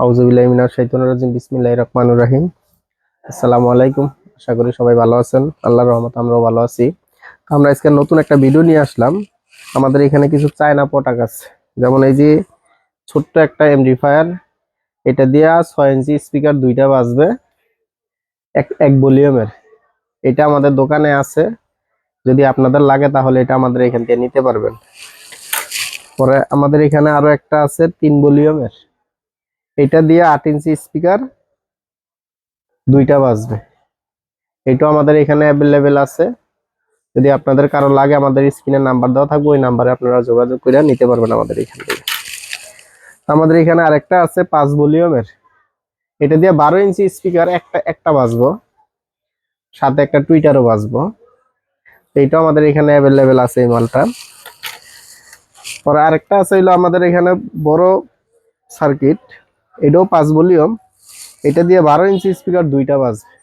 আউজুবিল্লাহ মিনাশ শাইতানির রাজিম, বিসমিল্লাহির রহিম। আসসালামু আলাইকুম, আশা করি সবাই ভালো আছেন। রহমত আমরাও ভালো আছি। আমরা আজকে নতুন একটা ভিডিও নিয়ে আসলাম। আমাদের এখানে কিছু চায়না পটাক আছে। যেমন এই যে ছোট্ট একটা এমডিফায়ার, এটা দিয়া ছয় ইঞ্চি স্পিকার দুইটা বাজবে, এক এক ভলিউমের। এটা আমাদের দোকানে আছে। যদি আপনাদের লাগে তাহলে এটা আমাদের এখান থেকে নিতে পারবেন। পরে আমাদের এখানে আরও একটা আছে, তিন ভলিউমের। এটা দিয়ে আট ইঞ্চি স্পিকার দুইটা বাজবে। এটাও আমাদের এখানে অ্যাভেলেবেল আছে। যদি আপনাদের কারও লাগে, আমাদের স্ক্রিনে নাম্বার দেওয়া থাকবে, ওই নাম্বারে আপনারা যোগাযোগ করে নিতে পারবেন আমাদের এখান থেকে। আমাদের এখানে আরেকটা আছে পাঁচ ভলিউমের। এটা দিয়ে বারো ইঞ্চি স্পিকার একটা একটা বাজবো। সাথে একটা টুইটারও বাজবো। এইটাও আমাদের এখানে অ্যাভেলেবেল আছে এই মালটা। পরে আরেকটা আছে হইল আমাদের এখানে বড় সার্কিট এটাও পাঁচ ভলিউম। এটা দিয়ে বারো ইঞ্চি স্পিকার দুইটা বাজবে।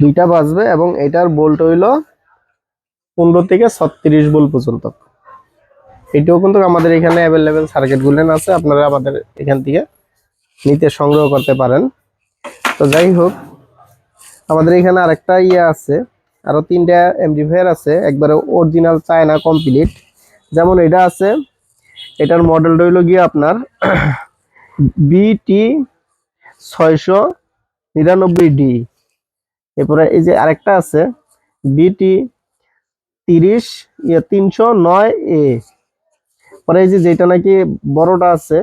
দুইটা বাজবে এবং এটার বোল্ট হইল পনেরো থেকে ছত্রিশ বোল পর্যন্ত। এটাও কিন্তু আমাদের এখানে অ্যাভেলেবেল সার্কিট গুলেন আছে, আপনারা আমাদের এখান থেকে নিতে সংগ্রহ করতে পারেন। তো যাই হোক, আমাদের এখানে আরেকটা ইয়ে আছে, আরও তিনটা এমডিফায়ার আছে, একবারে অরিজিনাল চায়না কমপ্লিট যেমন এটা আছে, এটার মডেলটা হইল গিয়ে আপনার বিটি ছয়শো নিরানব্বই ডি এরপরে এই যে আরেকটা আছে বিটি তিরিশ ইয়ে তিনশো নয় এ পরে এই যে যেটা নাকি বড়টা আছে,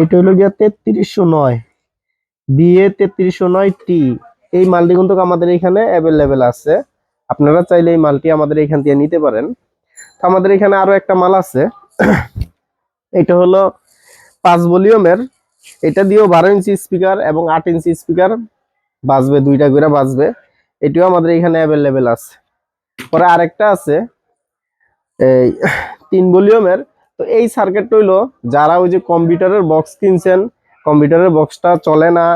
এটা হলো গিয়া তেত্রিশশো নয়। বিএ তেত্রিশশো নয় টি এই মালটি কিন্তু আমাদের এখানে অ্যাভেলেবেল আছে। আপনারা চাইলে এই মালটি আমাদের এখান থেকে নিতে পারেন। তো আমাদের এখানে আরও একটা মাল আছে। এটা হলো পাঁচ ভলিউমের, এটা দিয়েও বারো ইঞ্চি স্পিকার এবং আট ইঞ্চি স্পিকার বাজবে, দুইটা করে বাজবে। এটিও আমাদের এখানে অ্যাভেলেবেল আছে। পরে আরেকটা আছে, এই তিন ভলিউমের। তো এই সার্কিটটা হইল, যারা ওই যে কম্পিউটারের বক্স কিনছেন কম্পিউটারের বক্সটা চলে না,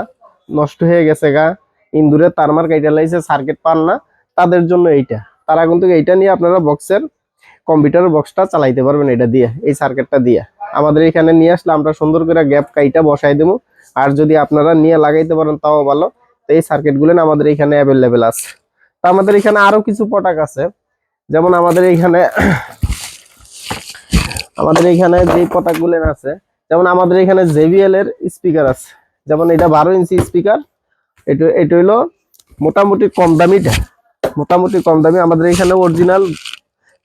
নষ্ট হয়ে গেছে গা ইন্দুরের তারমার কাইটা লাইছে সার্কিট পান না, তাদের জন্য এইটা। তারা কিন্তু এইটা নিয়ে আপনারা বক্সের কম্পিউটারের বক্সটা চালাইতে পারবেন এটা দিয়ে, এই সার্কিটটা দিয়ে। আমাদের এখানে নিয়ে আসলে আমরা সুন্দর করে গ্যাপ কাইটা বসাই দেবো। আর যদি আপনারা নিয়ে লাগাইতে পারেন, তাও ভালো। তো এই সার্কিটগুলো আমাদের এখানে অ্যাভেলেবেল আছে। তো আমাদের এখানে আরও কিছু প্রোডাক্ট আছে। যেমন আমাদের এখানে আমাদের এখানে যে প্রোডাক্টগুলো আছে, যেমন আমাদের এখানে জেবিএল এর স্পিকার আছে। যেমন এটা বারো ইঞ্চি স্পিকার এটা এটা হইল মোটামুটি কম দামিটা মোটামুটি কম দামি। আমাদের এখানে অরিজিনাল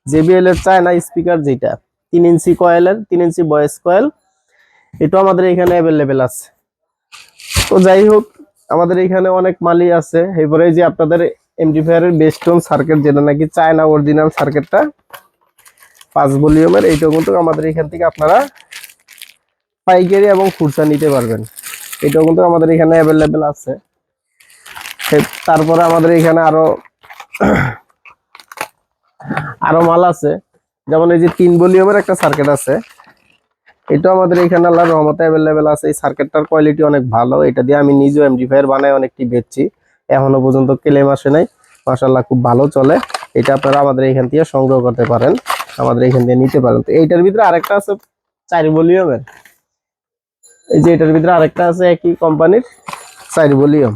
জেবিএল এর চায়না স্পিকার যেটা। তিন ইঞ্চি কয়েলের, তিন ইঞ্চি বয়েস কয়েল। এটাও আমাদের এখানে অ্যাভেলেবেল আছে। তো যাই হোক, আমাদের এখানে অনেক মালই আছে। এরপরে যে আপনাদের এমডিফায়ারের বেস্টন সার্কিট যেটা নাকি চায়না অরিজিনাল সার্কিটটা পাঁচ ভলিউমের, এইটাও কিন্তু আমাদের এখান থেকে আপনারা পাইকারি এবং খুচরা নিতে পারবেন। এটাও কিন্তু আমাদের এখানে অ্যাভেলেবেল আছে। তারপরে আমাদের এখানে আরও আরও মাল আছে। যেমন এই যে তিন ভলিউমের একটা সার্কিট আছে এটা আমাদের এখানে আল্লাহর রহমতে অ্যাভেলেবেল আছে। এই সার্কিটটার কোয়ালিটি অনেক ভালো। এটা দিয়ে আমি নিজেও এমডিফায়ার বানাই অনেকটি বেচছি। এখনও পর্যন্ত ক্লেম আসে নাই। মাসাল্লাহ খুব ভালো চলে। এটা আপনারা আমাদের এখান থেকে সংগ্রহ করতে পারেন। আমাদের এখান থেকে নিতে পারেন। তো এইটার ভিতরে আরেকটা আছে, চার ভলিউমের। এই যে এটার ভিতরে আরেকটা আছে একই কোম্পানির চার ভলিউম।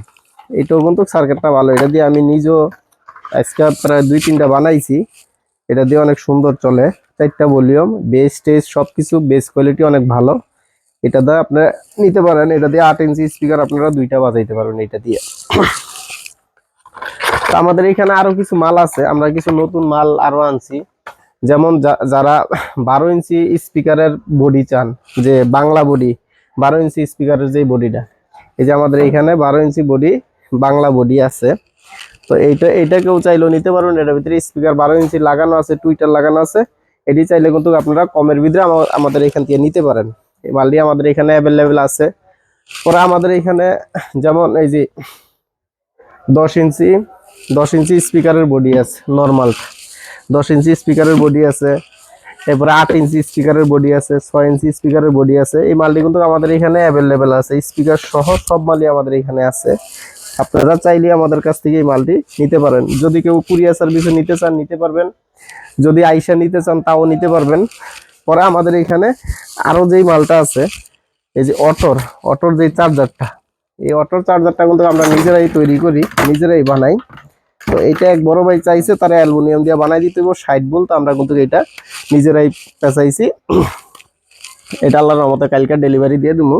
এটাও কিন্তু সার্কিটটা ভালো। এটা দিয়ে আমি নিজেও আজকে প্রায় দুই তিনটা বানাইছি। এটা দিয়ে অনেক সুন্দর চলে। চারটা ভলিউম বেস টেস সবকিছু বেস কোয়ালিটি অনেক ভালো। এটা দিয়ে আপনারা নিতে পারেন। এটা দিয়ে আট ইঞ্চি স্পিকার আপনারা দুইটা বাজাইতে পারবেন এটা দিয়ে। আমাদের এখানে আরও কিছু মাল আছে। আমরা কিছু নতুন মাল আরও আনছি। যেমন যারা বারো ইঞ্চি স্পিকারের বডি চান, যে বাংলা বডি বারো ইঞ্চি স্পিকারের যে বডিটা এই যে আমাদের এখানে বারো ইঞ্চি বডি বাংলা বডি আছে। তো এইটা কেউ চাইলেও নিতে পারবেন। এটার ভিতরে স্পিকার বারো ইঞ্চি লাগানো আছে টুইটার লাগানো আছে। এটি চাইলে কিন্তু আপনারা কমের ভিতরে আমাদের এখান থেকে নিতে পারেন। এই মালটি আমাদের এখানে অ্যাভেলেবেল আছে। পরে আমাদের এখানে যেমন এই যে দশ ইঞ্চি দশ ইঞ্চি স্পিকারের বডি আছে নর্মাল দশ ইঞ্চি স্পিকারের বডি আছে, এরপরে আট ইঞ্চি স্পিকারের বডি আছে, ছয় ইঞ্চি স্পিকারের বডি আছে। এই মালটি কিন্তু আমাদের এখানে অ্যাভেলেবেল আছে। স্পিকার সহ সব মালই আমাদের এখানে আছে। আপনারা চাইলে আমাদের কাছ থেকে এই মালটি নিতে পারেন। যদি কেউ কুরিয়ার সার্ভিসে নিতে চান, নিতে পারবেন। যদি আইসা নিতে চান, তাও নিতে পারবেন। পরে আমাদের এখানে আরও যেই মালটা আছে, এই যে অটোর অটোর যে চার্জারটা, এই অটোর চার্জারটা কিন্তু আমরা নিজেরাই তৈরি করি, নিজেরাই বানাই। তো এটা এক বড় ভাই চাইছে, তারা অ্যালুমিনিয়াম দিয়ে বানাই দিতে হবে ষাট বলতো আমরা কিন্তু এটা নিজেরাই পেঁচাইছি। এটা আল্লাহর রহমতে কালকে ডেলিভারি দিয়ে দেবো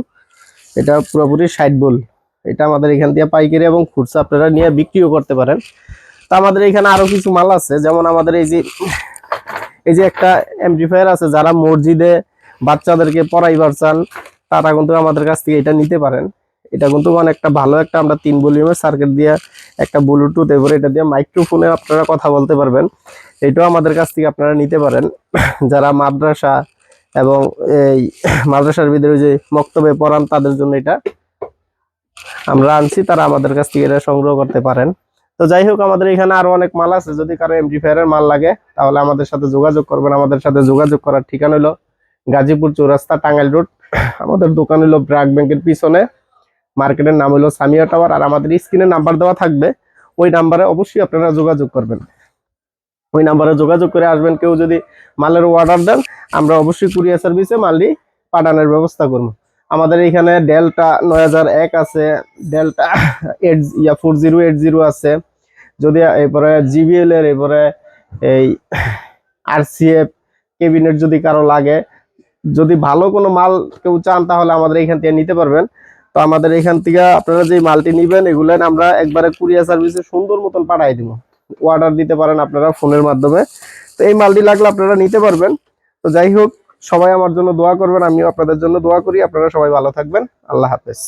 এটা পুরোপুরি ষাট বল এটা আমাদের এখান দিয়ে পাইকারি এবং খুচরা আপনারা নিয়ে বিক্রিও করতে পারেন। তো আমাদের এখানে আরও কিছু মাল আছে, যেমন আমাদের এই যে এই যে একটা এমপ্লিফায়ার আছে, যারা মসজিদে বাচ্চাদেরকে পড়াইবার চান, তারা কিন্তু আমাদের কাছ থেকে এটা নিতে পারেন। এটা কিন্তু মানে একটা ভালো একটা আমরা তিন ভলিউমের সার্কিট দিয়ে একটা ব্লুটুথ এবারে এটা দিয়ে মাইক্রোফোনে আপনারা কথা বলতে পারবেন। এটাও আমাদের কাছ থেকে আপনারা নিতে পারেন। যারা মাদ্রাসা এবং এই মাদ্রাসার ভিতরে যে মক্তবে পড়ান, তাদের জন্য এটা আমরা আনছি, তারা আমাদের কাছ থেকে এটা সংগ্রহ করতে পারেন। তো যাই হোক, আমাদের এখানে আরও অনেক মাল আছে। যদি কারও এমপ্লিফায়ারের মাল লাগে, তাহলে আমাদের সাথে যোগাযোগ করবেন। আমাদের সাথে যোগাযোগ করার ঠিকানা হলো গাজীপুর চৌরাস্তা, টাঙ্গাইল রোড। আমাদের দোকান হলো ব্র্যাক ব্যাংকের পিছনে। মার্কেটের নাম হলো সামিয়া টাওয়ার। আর আমাদের স্ক্রিনে নাম্বার দেওয়া থাকবে। ওই নাম্বারে অবশ্যই আপনারা যোগাযোগ করবেন। ওই নাম্বারে যোগাযোগ করে আসবেন। কেউ যদি মালের অর্ডার দেন, আমরা অবশ্যই কুরিয়ার সার্ভিসে মালটি পাঠানোর ব্যবস্থা করব। আমাদের এখানে ডেল্টা নয় হাজার এক আছে, ডেল্টা এইট ইয়া ফোর জিরো এইট জিরো আছে। যদি এরপরে জিবিএল এর এরপরে এই আরসিএফ কেবিনেট যদি কারও লাগে, যদি ভালো কোনো মাল কেউ চান তাহলে আমাদের এখান থেকে নিতে পারবেন। তো আমাদের এখান থেকে আপনারা যে মালটি নিবেন, এগুলো আমরা একবারে কুরিয়ার সার্ভিসে সুন্দর মতন পাঠাই দিব। অর্ডার দিতে পারেন আপনারা ফোনের মাধ্যমে। তো এই মালটি লাগলে আপনারা নিতে পারবেন। তো যাই হোক সবাই আমার জন্য দোয়া করবেন, আমিও আপনাদের জন্য দোয়া করি। আপনারা সবাই ভালো থাকবেন। আল্লাহ হাফেজ।